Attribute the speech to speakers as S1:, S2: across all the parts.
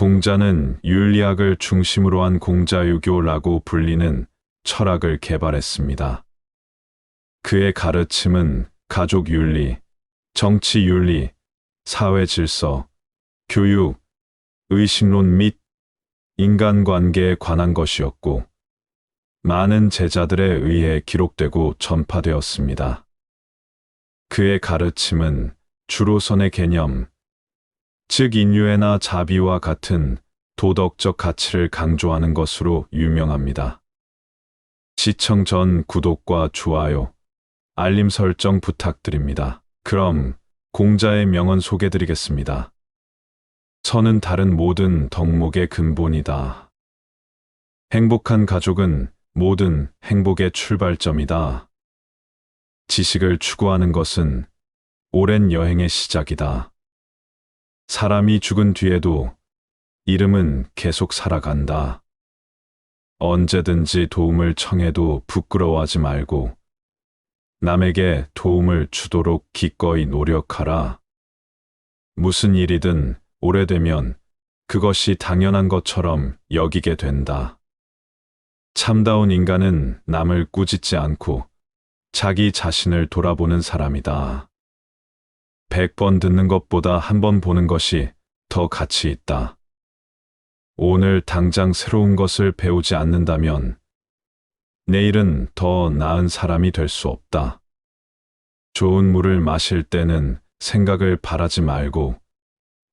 S1: 공자는 윤리학을 중심으로 한 공자유교라고 불리는 철학을 개발했습니다. 그의 가르침은 가족 윤리, 정치 윤리, 사회 질서, 교육, 의식론 및 인간관계에 관한 것이었고, 많은 제자들에 의해 기록되고 전파되었습니다. 그의 가르침은 주로선의 개념, 즉 인류애나 자비와 같은 도덕적 가치를 강조하는 것으로 유명합니다. 시청 전 구독과 좋아요, 알림 설정 부탁드립니다. 그럼 공자의 명언 소개드리겠습니다. 선은 다른 모든 덕목의 근본이다. 행복한 가족은 모든 행복의 출발점이다. 지식을 추구하는 것은 오랜 여행의 시작이다. 사람이 죽은 뒤에도 이름은 계속 살아간다. 언제든지 도움을 청해도 부끄러워하지 말고 남에게 도움을 주도록 기꺼이 노력하라. 무슨 일이든 오래되면 그것이 당연한 것처럼 여기게 된다. 참다운 인간은 남을 꾸짖지 않고 자기 자신을 돌아보는 사람이다. 백번 듣는 것보다 한 번 보는 것이 더 가치 있다. 오늘 당장 새로운 것을 배우지 않는다면 내일은 더 나은 사람이 될 수 없다. 좋은 물을 마실 때는 생각을 바라지 말고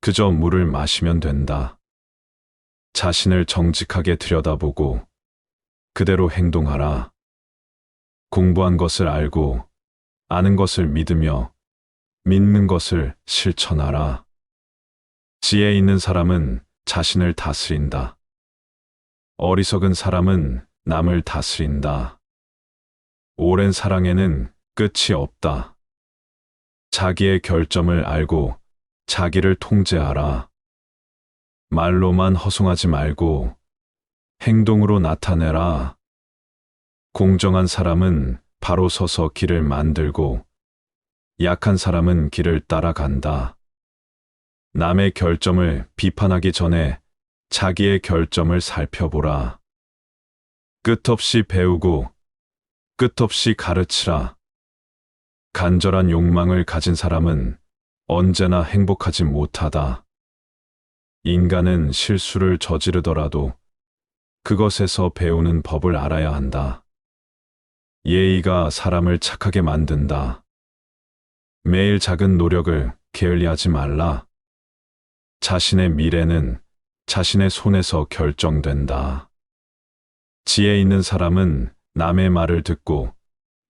S1: 그저 물을 마시면 된다. 자신을 정직하게 들여다보고 그대로 행동하라. 공부한 것을 알고 아는 것을 믿으며 믿는 것을 실천하라. 지혜 있는 사람은 자신을 다스린다. 어리석은 사람은 남을 다스린다. 오랜 사랑에는 끝이 없다. 자기의 결점을 알고 자기를 통제하라. 말로만 허송하지 말고 행동으로 나타내라. 공정한 사람은 바로 서서 길을 만들고 약한 사람은 길을 따라간다. 남의 결점을 비판하기 전에 자기의 결점을 살펴보라. 끝없이 배우고 끝없이 가르치라. 간절한 욕망을 가진 사람은 언제나 행복하지 못하다. 인간은 실수를 저지르더라도 그것에서 배우는 법을 알아야 한다. 예의가 사람을 착하게 만든다. 매일 작은 노력을 게을리하지 말라. 자신의 미래는 자신의 손에서 결정된다. 지혜 있는 사람은 남의 말을 듣고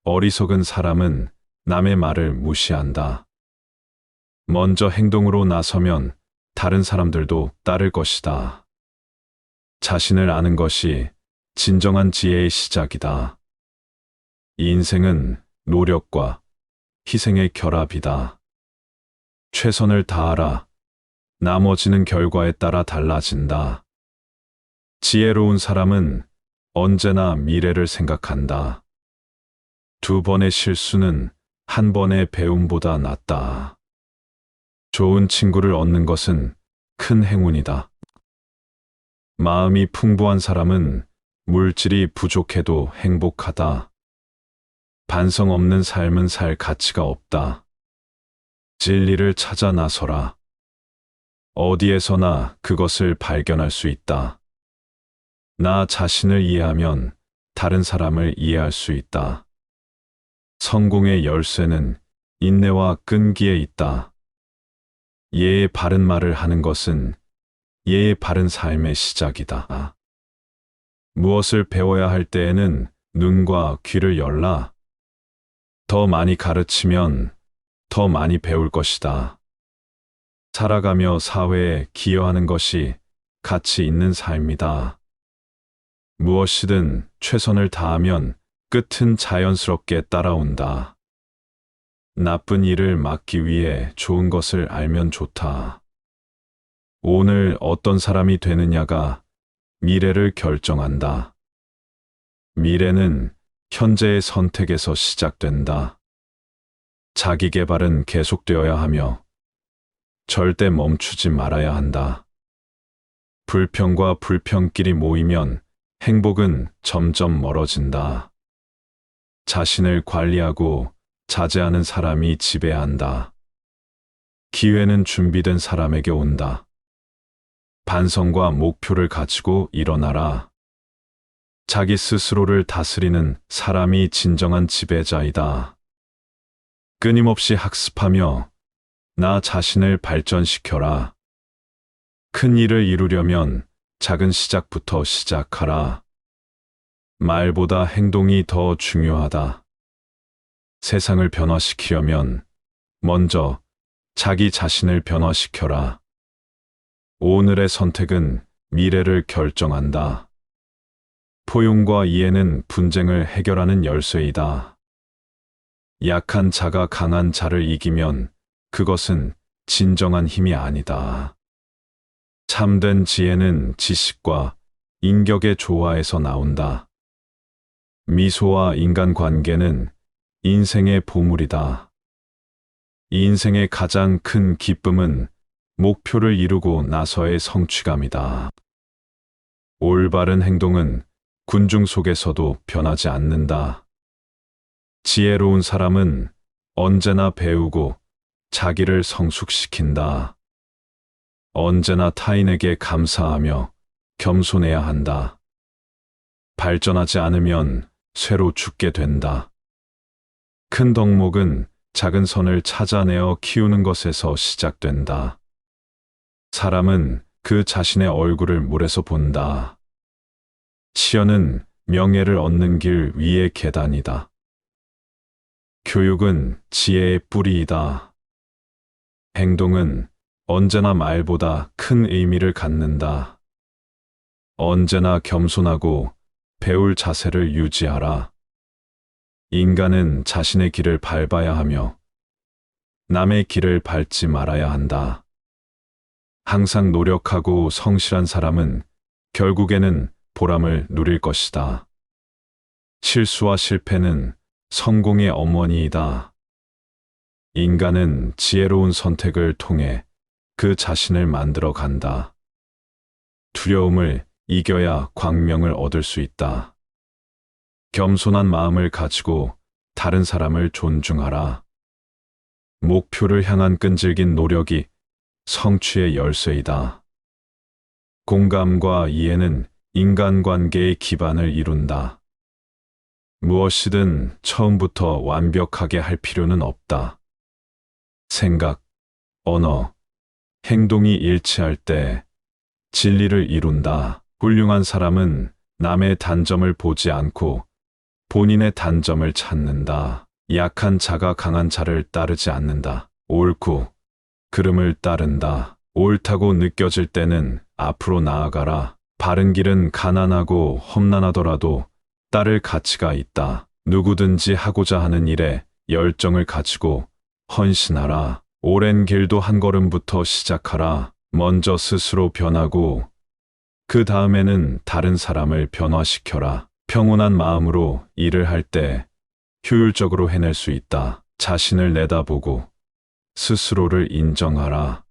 S1: 어리석은 사람은 남의 말을 무시한다. 먼저 행동으로 나서면 다른 사람들도 따를 것이다. 자신을 아는 것이 진정한 지혜의 시작이다. 인생은 노력과 희생의 결합이다. 최선을 다하라. 나머지는 결과에 따라 달라진다. 지혜로운 사람은 언제나 미래를 생각한다. 두 번의 실수는 한 번의 배움보다 낫다. 좋은 친구를 얻는 것은 큰 행운이다. 마음이 풍부한 사람은 물질이 부족해도 행복하다. 반성 없는 삶은 살 가치가 없다. 진리를 찾아 나서라. 어디에서나 그것을 발견할 수 있다. 나 자신을 이해하면 다른 사람을 이해할 수 있다. 성공의 열쇠는 인내와 끈기에 있다. 예의 바른 말을 하는 것은 예의 바른 삶의 시작이다. 무엇을 배워야 할 때에는 눈과 귀를 열라. 더 많이 가르치면 더 많이 배울 것이다. 살아가며 사회에 기여하는 것이 가치 있는 삶이다. 무엇이든 최선을 다하면 끝은 자연스럽게 따라온다. 나쁜 일을 막기 위해 좋은 것을 알면 좋다. 오늘 어떤 사람이 되느냐가 미래를 결정한다. 미래는 현재의 선택에서 시작된다. 자기 개발은 계속되어야 하며 절대 멈추지 말아야 한다. 불평과 불평끼리 모이면 행복은 점점 멀어진다. 자신을 관리하고 자제하는 사람이 지배한다. 기회는 준비된 사람에게 온다. 반성과 목표를 가지고 일어나라. 자기 스스로를 다스리는 사람이 진정한 지배자이다. 끊임없이 학습하며 나 자신을 발전시켜라. 큰 일을 이루려면 작은 시작부터 시작하라. 말보다 행동이 더 중요하다. 세상을 변화시키려면 먼저 자기 자신을 변화시켜라. 오늘의 선택은 미래를 결정한다. 포용과 이해는 분쟁을 해결하는 열쇠이다. 약한 자가 강한 자를 이기면 그것은 진정한 힘이 아니다. 참된 지혜는 지식과 인격의 조화에서 나온다. 미소와 인간관계는 인생의 보물이다. 인생의 가장 큰 기쁨은 목표를 이루고 나서의 성취감이다. 올바른 행동은 군중 속에서도 변하지 않는다. 지혜로운 사람은 언제나 배우고 자기를 성숙시킨다. 언제나 타인에게 감사하며 겸손해야 한다. 발전하지 않으면 쇠로 죽게 된다. 큰 덕목은 작은 선을 찾아내어 키우는 것에서 시작된다. 사람은 그 자신의 얼굴을 물에서 본다. 치연은 명예를 얻는 길 위의 계단이다. 교육은 지혜의 뿌리이다. 행동은 언제나 말보다 큰 의미를 갖는다. 언제나 겸손하고 배울 자세를 유지하라. 인간은 자신의 길을 밟아야 하며 남의 길을 밟지 말아야 한다. 항상 노력하고 성실한 사람은 결국에는 보람을 누릴 것이다. 실수와 실패는 성공의 어머니이다. 인간은 지혜로운 선택을 통해 그 자신을 만들어 간다. 두려움을 이겨야 광명을 얻을 수 있다. 겸손한 마음을 가지고 다른 사람을 존중하라. 목표를 향한 끈질긴 노력이 성취의 열쇠이다. 공감과 이해는 인간관계의 기반을 이룬다. 무엇이든 처음부터 완벽하게 할 필요는 없다. 생각, 언어, 행동이 일치할 때 진리를 이룬다. 훌륭한 사람은 남의 단점을 보지 않고 본인의 단점을 찾는다. 약한 자가 강한 자를 따르지 않는다. 옳고 그름을 따른다. 옳다고 느껴질 때는 앞으로 나아가라. 바른 길은 가난하고 험난하더라도 따를 가치가 있다. 누구든지 하고자 하는 일에 열정을 가지고 헌신하라. 오랜 길도 한 걸음부터 시작하라. 먼저 스스로 변하고 그 다음에는 다른 사람을 변화시켜라. 평온한 마음으로 일을 할 때 효율적으로 해낼 수 있다. 자신을 내다보고 스스로를 인정하라.